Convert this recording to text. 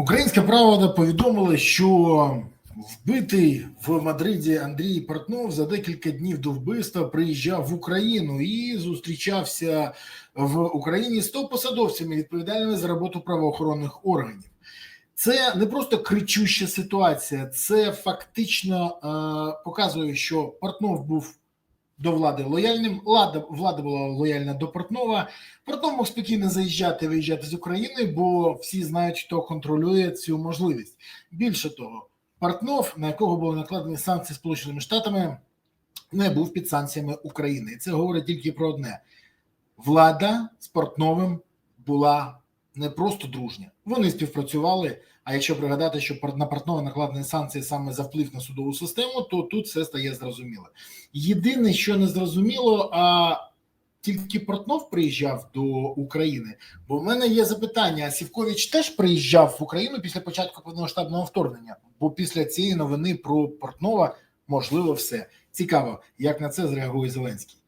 Українська правда повідомила, що вбитий в Мадриді Андрій Портнов за декілька днів до вбивства приїжджав в Україну і зустрічався в Україні з топ-посадовцями, відповідальними за роботу правоохоронних органів. Це не просто кричуща ситуація, це фактично е, показує, що Портнов був до влади лояльним. Влада, влада була лояльна до Портнова. Портнов мог спокійно заїжджати виїжджати з України, бо всі знають, хто контролює цю можливість. Більше того, Портнов, на якого були накладені санкції Сполученими Штатами, не був під санкціями України. І це говорить тільки про одне: влада з Портновим була не просто дружня. Вони співпрацювали. А якщо пригадати, що на Портнова накладені санкції саме за вплив на судову систему, то тут все стає зрозуміло. Єдине, що не зрозуміло, а тільки Портнов приїжджав до України. Бо в мене є запитання: Сівкович теж приїжджав в Україну після початку повномасштабного вторгнення? Бо після цієї новини про Портнова можливо все цікаво, як на це зреагує Зеленський.